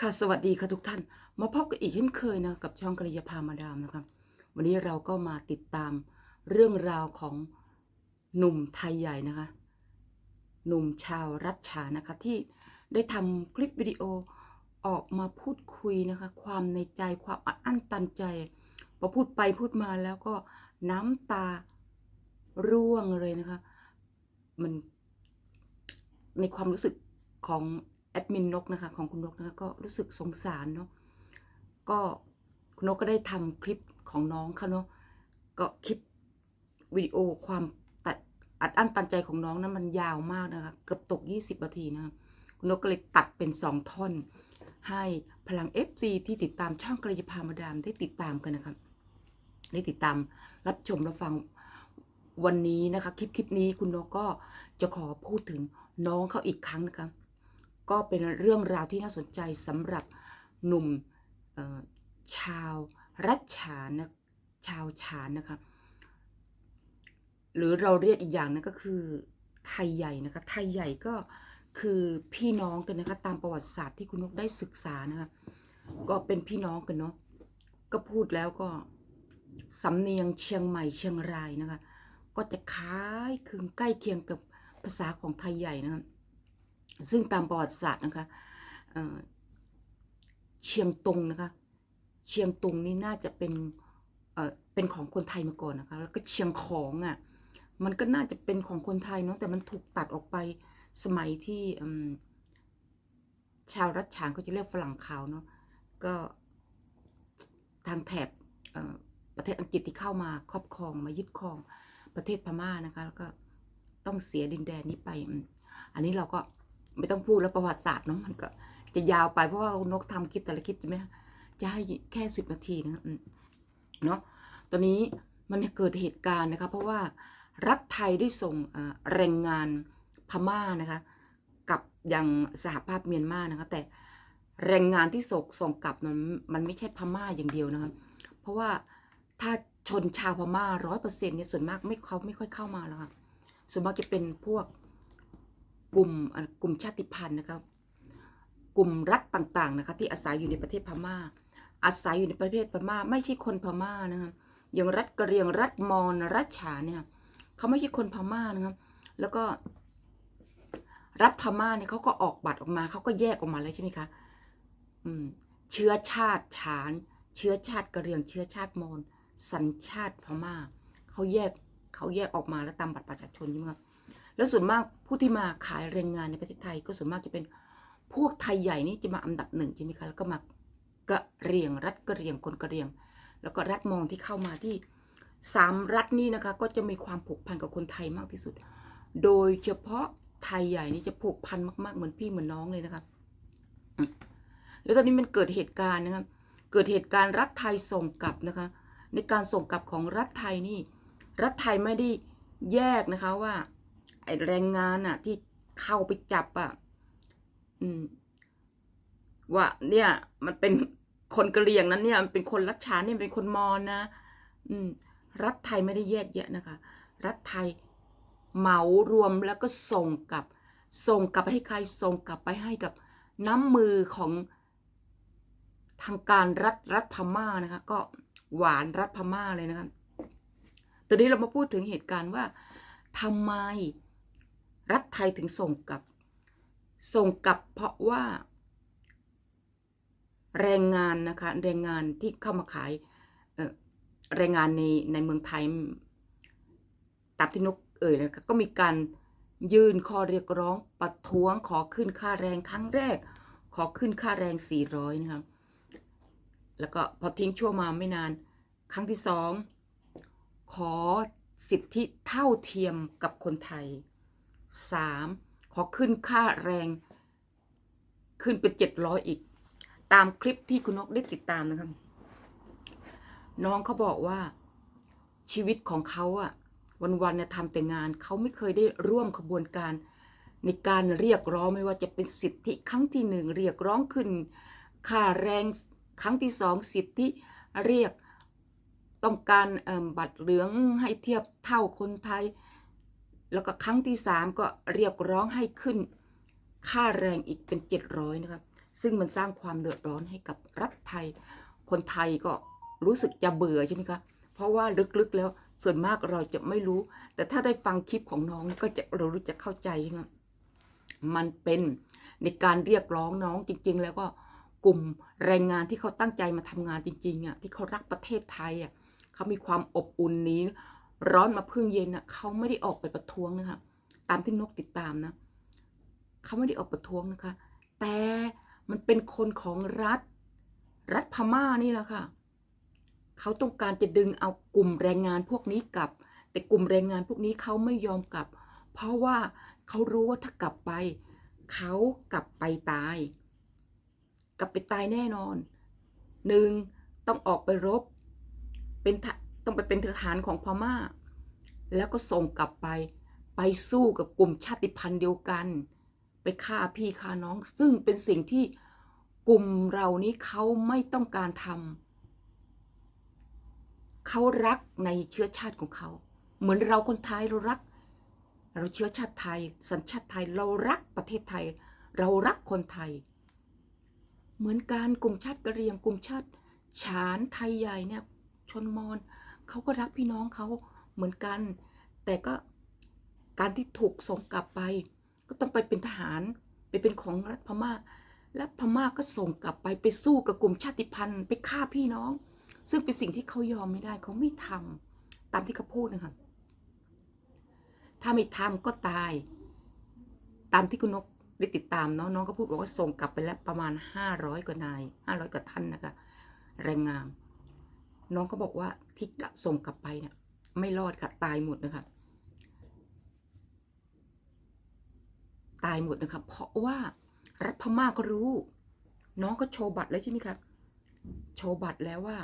ค่ะสวัสดีค่ะทุกท่าน มาพบกันอีกเช่นเคยนะกับช่องกริยาพามาดามนะครับ วันนี้เราก็มาติดตามเรื่องราวของหนุ่มไทยใหญ่นะคะ หนุ่มชาวรัชฉานะคะที่ได้ทำคลิปวิดีโอออกมาพูดคุยนะคะ ความในใจความอัดอั้นตันใจพอพูดไปพูดมาแล้วก็น้ำตาร่วงเลยนะคะ มันในความรู้สึกของ แอดมินนกนะคะของคุณนกนะคะก็รู้สึกสงสารเนาะก็คุณนกก็ได้ทำคลิปของน้องเขาเนาะก็คลิปวิดีโอความตัดอัดอั้นตันใจของน้องนั้นมันยาวมากนะคะเกือบตก 20นาทีนะคะคุณนกก็เลยตัดเป็น 2 ท่อน ให้พลัง FC ที่ติดตามช่องกระยาพามาดามได้ติดตามกันนะคะได้ติดตามรับชมรับฟังวันนี้นะคะ คลิปคลิปนี้คุณนกก็จะขอพูดถึงน้องเขาอีกครั้งนะคะ ก็เป็นเรื่องราวที่น่าสนใจสำหรับหนุ่มชาวรัชฉานนะชาวฉานนะคะหรือเราเรียกอีกอย่างนึงก็คือไทยใหญ่นะคะไทยใหญ่ก็คือพี่น้องกันนะคะตามประวัติศาสตร์ที่คุณนกได้ศึกษานะคะก็เป็นพี่น้องกันเนาะก็พูดแล้วก็สำเนียงเชียงใหม่เชียงรายนะคะก็จะคล้ายคลึงใกล้เคียงกับภาษาของไทยใหญ่นะคะ ซึ่งตามประวัติศาสตร์นะคะเเชียงตุงนะคะ เชียงตุงนี่น่าจะเป็นเเป็นของคนไทยมาก่อนนะคะ แล้วก็เชียงของอะ มันก็น่าจะเป็นของคนไทยเนาะ แต่มันถูกตัดออกไปสมัยที่ชาวรัชฉานก็จะเรียกฝรั่งขาวเนาะ ก็ทางแถบประเทศอังกฤษที่เข้ามาครอบครองมายึดครองประเทศพม่านะคะ แล้วก็ต้องเสียดินแดนนี้ไป อันนี้เราก็ ไม่ต้องพูดแล้วประวัติศาสตร์เนาะมันก็จะยาวไปเพราะว่านกทำคลิปแต่ละคลิปใช่ไหมคะจะให้แค่สิบนาทีนะเนาะตอนนี้มันเกิดเหตุการณ์นะคะเพราะว่ารัฐไทยได้ส่งแรงงานพม่านะคะกับยังสหภาพเมียนมานะคะแต่แรงงานที่ส่งส่งกลับนั้นมันไม่ใช่พม่าอย่างเดียวนะคะเพราะว่าถ้าชนชาวพม่าร้อยเปอร์เซ็นต์เนี่ยส่วนมากไม่เขาไม่ค่อยเข้ามาแล้วค่ะส่วนมากจะเป็นพวก กลุ่มกลุ่มชาติพันธุ์นะครับกลุ่มรัฐต่างๆนะคะที่อาศัยอยู่ในประเทศพม่า อาศัยอยู่ในประเทศพม่า ไม่ใช่คนพม่านะคะอย่างรัฐกะเรียงรัฐมอญรัฐฉานเนี่ยเขาไม่ใช่คนพม่านะครับแล้วก็รัฐพม่าเนี่ยเขาก็ออกบัตรออกมาเขาก็แยกออกมาแล้วใช่ไหมคะอืมเชื้อชาติฉาน เชื้อชาติกะเรียงเชื้อชาติมอญสัญชาติพม่าเขาแยกเขาแยกออกมาแล้วตามบัตรประชาชนใช่ไหมครับ แล้วส่วนมากผู้ที่มาขายแรงงานในประเทศไทยก็ส่วนมากจะเป็นพวกไทยใหญ่นี่จะมาอันดับหนึ่งใช่ไหมคะแล้วก็มากระเรียงรัฐกระเรียงคนกระเรียง แล้วก็รัฐมอญที่เข้ามาที่สามรัฐนี้นะคะก็จะมีความผูกพันกับคนไทยมากที่สุด โดยเฉพาะไทยใหญ่นี่จะผูกพันมากๆเหมือนพี่เหมือนน้องเลยนะครับแล้วตอนนี้มันเกิดเหตุการณ์นะครับเกิดเหตุการณ์รัฐไทยส่งกลับนะคะ ในการส่งกลับของรัฐไทยนี่ รัฐไทยไม่ได้แยกนะคะว่า ไอแรงงานอะที่เข้าไปจับอะอืม ว่าเนี่ย มันเป็นคนกะเหรี่ยงนั้นเนี่ยมันเป็นคนรัชฉาเนี่ยเป็นคนมอญนะอืม รัฐไทยไม่ได้แยกแยะนะคะ รัฐไทยเหมารวมแล้วก็ส่งกลับ ส่งกลับไปให้ใครส่งกลับไปให้กับน้ำมือของทางการรัฐรัฐพม่านะคะ ก็หวานรัฐพม่าเลยนะคะตอนนี้เรามาพูดถึงเหตุการณ์ว่าทำไม รัฐไทยถึงส่งกลับ ส่งกลับเพราะว่า แรงงานนะคะ แรงงานที่เข้ามาขายแรงงานในในเมืองไทยตามที่นกเอ่ยนะคะก็มีการยื่นข้อเรียกร้องประท้วงขอขึ้นค่าแรงครั้งแรก ขอขึ้นค่าแรง 400 นะคะแล้วก็พอทิ้งช่วงมาไม่นาน ครั้งที่สองขอสิทธิเท่าเทียมกับคนไทย 3. ขอขึ้นค่าแรง ขึ้นเป็น700อีก ตามคลิปที่คุณนกได้ติดตามนะครับ น้องเขาบอกว่าชีวิตของเขาอะวันๆเนี่ยทำแต่งานเขาไม่เคยได้ร่วมขบวนการ ในการเรียกร้องไม่ว่าจะเป็นสิทธิครั้งที่หนึ่งเรียกร้องขึ้นค่าแรงครั้งที่สองสิทธิเรียกต้องการบัตรเหลืองให้เทียบเท่าคนไทย แล้วก็ครั้งที่สามก็เรียกร้องให้ขึ้น ค่าแรงอีกเป็น700นะครับ ซึ่งมันสร้างความเดือดร้อนให้กับรัฐไทย คนไทยก็รู้สึกจะเบื่อใช่ไหมคะ เพราะว่าลึกๆแล้วส่วนมากเราจะไม่รู้ แต่ถ้าได้ฟังคลิปของน้องก็จะเรารู้จะเข้าใจใช่ไหมมันเป็นในการเรียกร้องน้องจริง ๆ แล้วก็กลุ่มแรงงานที่เขาตั้งใจมาทำงานจริงๆอะที่เขารักประเทศไทยอะเขามีความอบอุ่นนี้ ร้อนมาพึ่งเย็นอะเขาไม่ได้ออกไปประท้วงนะคะตามที่นกติดตามนะเขาไม่ได้ออกประท้วงนะคะ แต่มันเป็นคนของรัฐ รัฐพม่านี่แหละค่ะเขาต้องการจะดึงเอากลุ่มแรงงานพวกนี้กลับ แต่กลุ่มแรงงานพวกนี้เขาไม่ยอมกลับ เพราะว่าเขารู้ว่าถ้ากลับไปเขากลับไปตาย กลับไปตายแน่นอนหนึ่งต้องออกไปรบ เป็นทะ ต้องไปเป็นทหารของพม่า แล้วก็ส่งกลับไป ไปสู้กับกลุ่มชาติพันธุ์เดียวกัน ไปฆ่าพี่ฆ่าน้อง ซึ่งเป็นสิ่งที่กลุ่มเรานี้เขาไม่ต้องการทำเขารักในเชื้อชาติของเขา เหมือนเราคนไทยเรารัก เราเชื้อชาติไทย สัญชาติไทยเรารักประเทศไทย เรารักคนไทย เหมือนการกลุ่มชาติกะเหรี่ยงกลุ่มชาติฉานไทยใหญ่เนี่ยชนมอญ เขาก็รักพี่น้องเขาเหมือนกัน แต่ก็การที่ถูกส่งกลับไป ก็ต้องไปเป็นทหารไปเป็นของรัฐพม่า และพม่าก็ส่งกลับไปไปสู้กับกลุ่มชาติพันธุ์ ไปฆ่าพี่น้อง ซึ่งเป็นสิ่งที่เขายอมไม่ได้เขาไม่ทำตามที่เขาพูดนะคะถ้าไม่ทำก็ตาย ตามที่คุณนกได้ติดตามเนาะน้องก็พูดบอกว่าส่งกลับไปแล้วประมาณห้าร้อยกว่านายห้าร้อยกว่าท่านนะคะแรงงาน น้องก็บอกว่าที่กะส่งกลับไปเนี่ยไม่รอดค่ะตายหมดนะคะตายหมดนะคะเพราะว่ารัฐพม่าก็รู้ น้องก็โชว์บัตรแล้วใช่ไหมคะโชว์บัตรแล้วว่า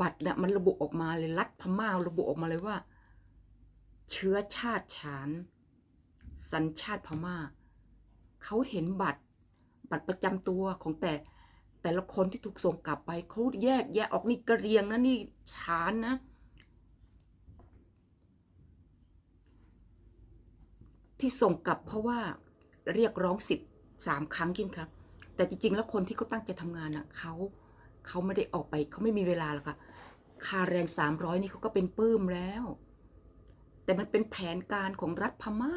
บัตรเนี่ยมันระบุออกมาเลยรัฐพม่าระบุออกมาเลยว่า เชื้อชาติฉาน สัญชาติพม่าเขาเห็นบัตร บัตรประจำตัวของแต่ แต่ละคนที่ถูกส่งกลับไปเขาแยกแยะออกนี่กระเรียงนะนี่ฉานนะ ที่ส่งกลับเพราะว่าเรียกร้องสิทธิ์สามครั้งคิมครับ แต่จริงๆ แล้วคนที่เขาตั้งใจทำงานน่ะเขาเขาไม่ได้ออกไปเขาไม่มีเวลาหรอกค่ะค่าแรงสามร้อยนี่เขาก็เป็นปื้มแล้ว แต่มันเป็นแผนการของรัฐพม่า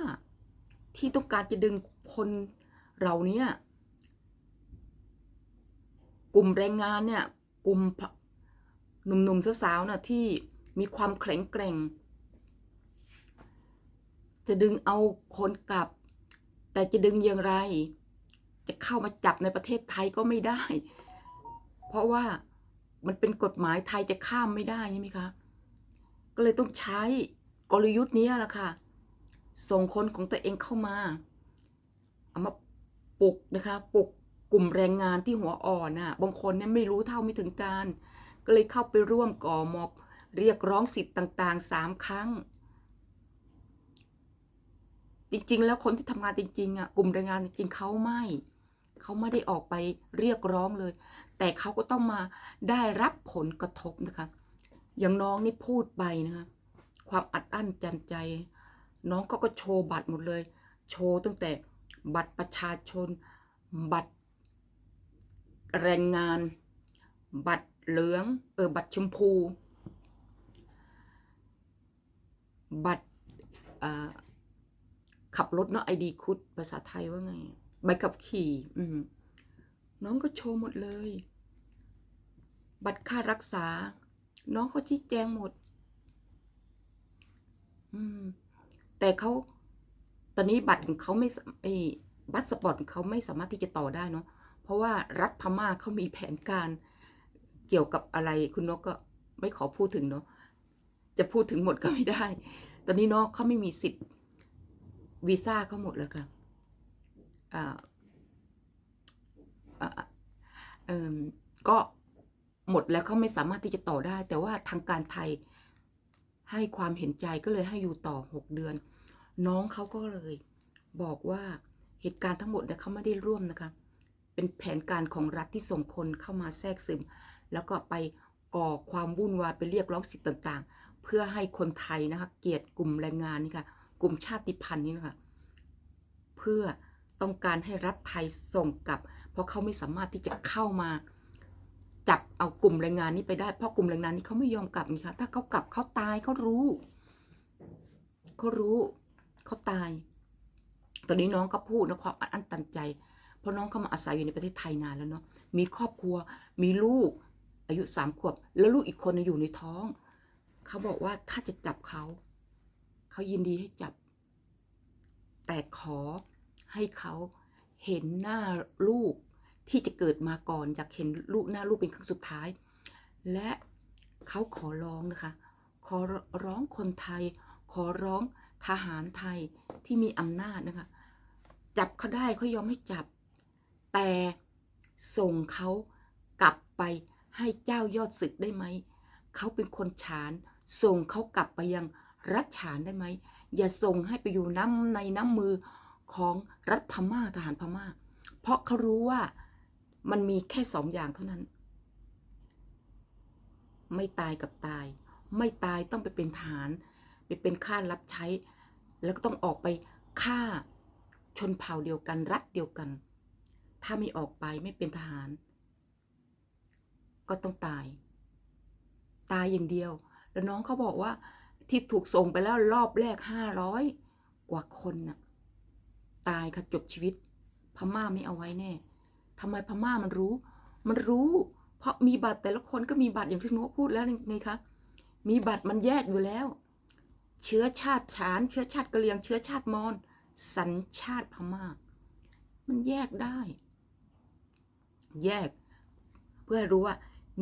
ที่ต้องการจะดึงคนเราเนี่ย กลุ่มแรงงานเนี่ยกลุ่มหนุ่มๆสาวๆน่ะที่มีความแข็งแกร่ง จะดึงเอาคนกลับ แต่จะดึงอย่างไร จะเข้ามาจับในประเทศไทยก็ไม่ได้ เพราะว่ามันเป็นกฎหมายไทยจะข้ามไม่ได้ใช่ไหมคะก็เลยต้องใช้กลยุทธ์นี้แหละค่ะ ส่งคนของตัวเองเข้ามา เอามาปลุกนะคะปลุก กลุ่มแรงงานที่หัวอ่อนน่ะบางคนเนี่ยไม่รู้เท่าไม่ถึงการ ก็เลยเข้าไปร่วมก่อม็อบ เรียกร้องสิทธิ์ต่างๆสามครั้ง จริงๆ แล้วคนที่ทำงานจริงๆอะกลุ่มแรงงานจริงๆเขาไม่เขาไม่ได้ออกไปเรียกร้องเลย แต่เขาก็ต้องมาได้รับผลกระทบนะคะ อย่างน้องนี่พูดไปนะคะ ความอัดอั้นจันใจ น้องก็ก็โชว์บัตรหมดเลย โชว์ตั้งแต่บัตรประชาชน บัตร แรงงาน บัตรเหลืองเออบัตรชมพู บัตรขับรถเนาะไอดีคุดภาษาไทยว่าไง ใบขับขี่น้องก็โชว์หมดเลย บัตรค่ารักษา น้องเขาชี้แจงหมดมแต่เขาตอนนี้บัตรของเขาไม่ไอบัตรสปอร์ตเขาไม่สามารถที่จะต่อได้เนาะ เพราะว่ารัฐพม่าเขามีแผนการเกี่ยวกับอะไร คุณนกก็ไม่ขอพูดถึงเนาะจะพูดถึงหมดก็ไม่ได้ ตอนนี้เนาะเขาไม่มีสิทธิ์วีซ่าเขาหมดแล้วค่ะอ่าอ่าเออก็หมดแล้วเขาไม่สามารถที่จะต่อได้ แต่ว่าทางการไทยให้ความเห็นใจก็เลยให้อยู่ต่อ6เดือน น้องเขาก็เลยบอกว่าเหตุการณ์ทั้งหมดเนี่ยเขาไม่ได้ร่วมนะคะ เป็นแผนการของรัฐที่ส่งคนเข้ามาแทรกซึม แล้วก็ไปก่อความวุ่นวายไปเรียกร้องสิทธิต่างๆ เพื่อให้คนไทยนะคะเกลียดกลุ่มแรงงานนี่ค่ะกลุ่มชาติพันธุ์นี่นะคะเพื่อต้องการให้รัฐไทยส่งกลับ เพราะเขาไม่สามารถที่จะเข้ามาจับเอากลุ่มแรงงานนี้ไปได้เพราะกลุ่มแรงงานนี้เขาไม่ยอมกลับนี่ค่ะถ้าเขากลับเขาตายเขารู้เขารู้เขาตาย ตอนนี้น้องก็พูดนะความอัดอั้นตันใจ เพราะน้องเขามาอาศัยอยู่ในประเทศไทยนานแล้วเนาะมีครอบครัวมีลูกอายุสามขวบ แล้วลูกอีกคนอยู่ในท้อง เขาบอกว่าถ้าจะจับเขา เขายินดีให้จับ แต่ขอให้เขาเห็นหน้าลูกที่จะเกิดมาก่อนอยากเห็นลูกหน้าลูกเป็นครั้งสุดท้าย และเขาขอร้องนะคะ ขอร้องคนไทย ขอร้องทหารไทยที่มีอำนาจนะคะ จับเขาได้เขายอมให้จับ แต่ส่งเขากลับไปให้เจ้ายอดศึกได้ไหม เขาเป็นคนฉาน ส่งเขากลับไปยังรัฐฉานได้ไหม อย่าส่งให้ไปอยู่น้ำในน้ำมือของรัฐพม่าทหารพม่า เพราะเขารู้ว่ามันมีแค่สองอย่างเท่านั้น ไม่ตายกับตาย ไม่ตายต้องไปเป็นทหาร ไปเป็นข้ารับใช้ แล้วก็ต้องออกไปฆ่าชนเผ่าเดียวกันรัฐเดียวกัน ถ้าไม่ออกไปไม่เป็นทหาร ก็ต้องตาย ตายอย่างเดียว แล้วน้องเขาบอกว่า ที่ถูกส่งไปแล้วรอบแรกห้าร้อยกว่าคนน่ะ ตายค่ะจบชีวิต พม่าไม่เอาไว้แน่ทำไมพม่ามันรู้ มันรู้ เพราะมีบัตรแต่ละคนก็มีบัตรอย่างที่นกพูดแล้วไงคะมีบัตรมันแยกอยู่แล้ว เชื้อชาติฉาน เชื้อชาติกะเหรี่ยง เชื้อชาติมอญสัญชาติพม่า มันแยกได้ แยก เพื่อรู้ว่า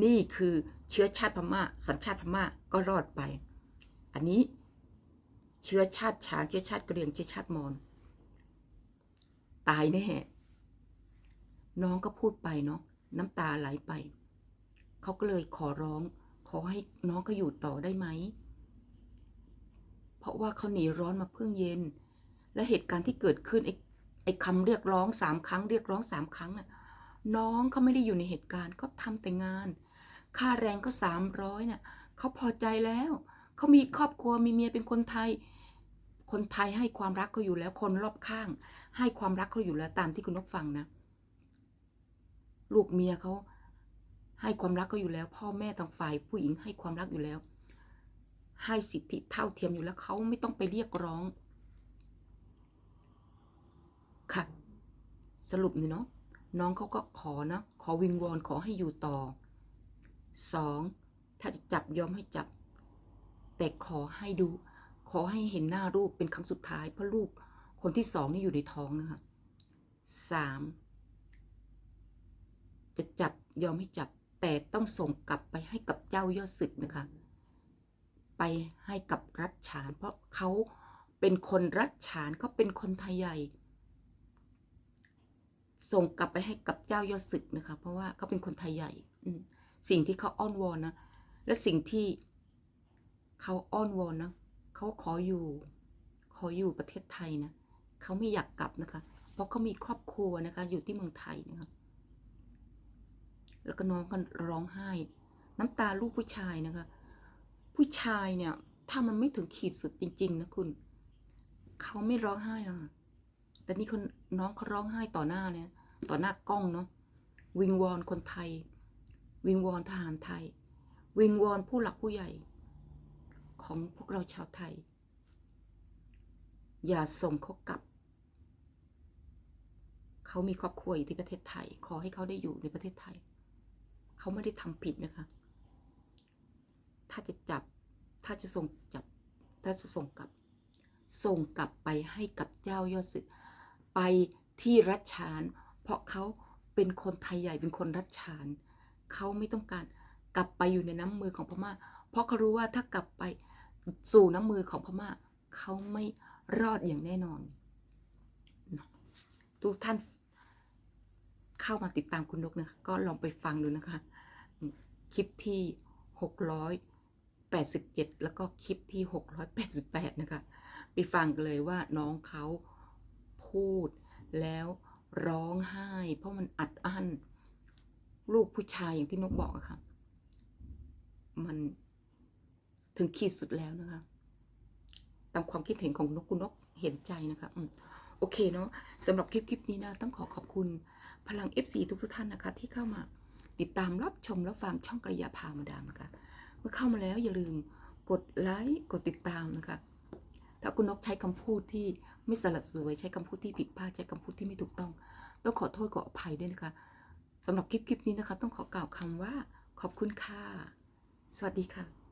นี่คือเชื้อชาติพม่า สัญชาติพม่าก็รอดไป อันนี้เชื้อชาติฉานเชื้อชาติกะเรียงเชื้อชาติมอญตายแน่น้องก็พูดไปเนาะน้ำตาไหลไป เขาก็เลยขอร้อง ขอให้น้องก็อยู่ต่อได้ไหม เพราะว่าเขาหนีร้อนมาเพิ่งเย็น และเหตุการณ์ที่เกิดขึ้นไอ้ไอ้คำเรียกร้องสามครั้ง เรียกร้องสามครั้งน่ะ น้องเขาไม่ได้อยู่ในเหตุการณ์เขาทำแต่งาน ค่าแรงก็สามร้อยน่ะเขาพอใจแล้ว เขามีครอบครัวมีเมียเป็นคนไทย คนไทยให้ความรักเขาอยู่แล้วคนรอบข้าง ให้ความรักเขาอยู่แล้วตามที่คุณนกฟังนะ ลูกเมียเขาให้ความรักเขาอยู่แล้ว พ่อแม่ทางฝ่ายผู้หญิงให้ความรักอยู่แล้ว ให้สิทธิเท่าเทียมอยู่แล้วเขาไม่ต้องไปเรียกร้อง ค่ะ สรุปนี่เนาะ น้องเขาก็ขอนะขอวิงวอนขอให้อยู่ต่อสองถ้าจะจับยอมให้จับ แต่ขอให้ดู ขอให้เห็นหน้าลูกเป็นครั้งสุดท้ายเพราะลูกคนที่สองนี่อยู่ในท้องนะคะสามจะจับยอมให้จับ แต่ต้องส่งกลับไปให้กับเจ้ายอดศึกนะคะ ไปให้กับรัฐฉาน เพราะเขาเป็นคนรัฐฉานเขาเป็นคนไทยใหญ่ ส่งกลับไปให้กับเจ้ายอดศึกนะคะ เพราะว่าเขาเป็นคนไทยใหญ่สิ่งที่เขาอ้อนวอนนะ และสิ่งที่เขาอ้อนวอนนะเขาขออยู่ ขออยู่ประเทศไทยนะเขาไม่อยากกลับนะคะ เพราะเขามีครอบครัวนะคะ อยู่ที่เมืองไทยนะคะแล้วก็น้องก็ร้องไห้ น้ำตาลูกผู้ชายนะคะ ผู้ชายเนี่ย ถ้ามันไม่ถึงขีดสุดจริง ๆ นะคุณ เขาไม่ร้องไห้หรอก แต่นี่คนน้องเขาร้องไห้ต่อหน้าเนี่ยต่อหน้ากล้องเนาะวิงวอนคนไทย วิงวอนทหารไทย วิงวอนผู้หลักผู้ใหญ่ ของพวกเราชาวไทย อย่าส่งเขากลับ เขามีครอบครัวอยู่ที่ประเทศไทย ขอให้เขาได้อยู่ในประเทศไทย เขาไม่ได้ทำผิดนะคะ ถ้าจะจับถ้าจะส่งจับ ถ้าจะส่งกลับ ส่งกลับไปให้กับเจ้ายอดศึก ไปที่รัชฉาน เพราะเขาเป็นคนไทยใหญ่เป็นคนรัชฉาน เขาไม่ต้องการกลับไปอยู่ในน้ำมือของพม่า เพราะเขารู้ว่าถ้ากลับไปสู่น้ำมือของพม่าเขาไม่รอดอย่างแน่นอน ทุกท่านเข้ามาติดตามคุณนกนะคะก็ลองไปฟังดูนะคะ คลิปที่ 687 แล้วก็คลิปที่ 688 นะคะ ไปฟังกันเลยว่าน้องเขา พูด แล้วร้องไห้ เพราะมันอัดอั้นลูกผู้ชายอย่างที่นกบอกอะค่ะ มันถึงขีดสุดแล้วนะคะ ตามความคิดเห็นของนกคุณนกเห็นใจนะคะอืมโอเคเนาะสำหรับคลิปคลิปนี้นะ ต้องขอขอบคุณพลัง FC ทุกทุกท่านนะคะ ที่เข้ามาติดตามรับชมรับฟังช่องกระยาพามาดามนะคะ เมื่อเข้ามาแล้วอย่าลืมกดไลค์กดติดตามนะคะ ถ้าคุณนกใช้คำพูดที่ไม่สลัดสวย ใช้คำพูดที่ผิดพลาดใช้คำพูดที่ไม่ถูกต้อง ต้องขอโทษขออภัยด้วยนะคะสำหรับคลิปคลิปนี้นะคะ ต้องขอกล่าวคำว่า ขอบคุณค่ะ สวัสดีค่ะ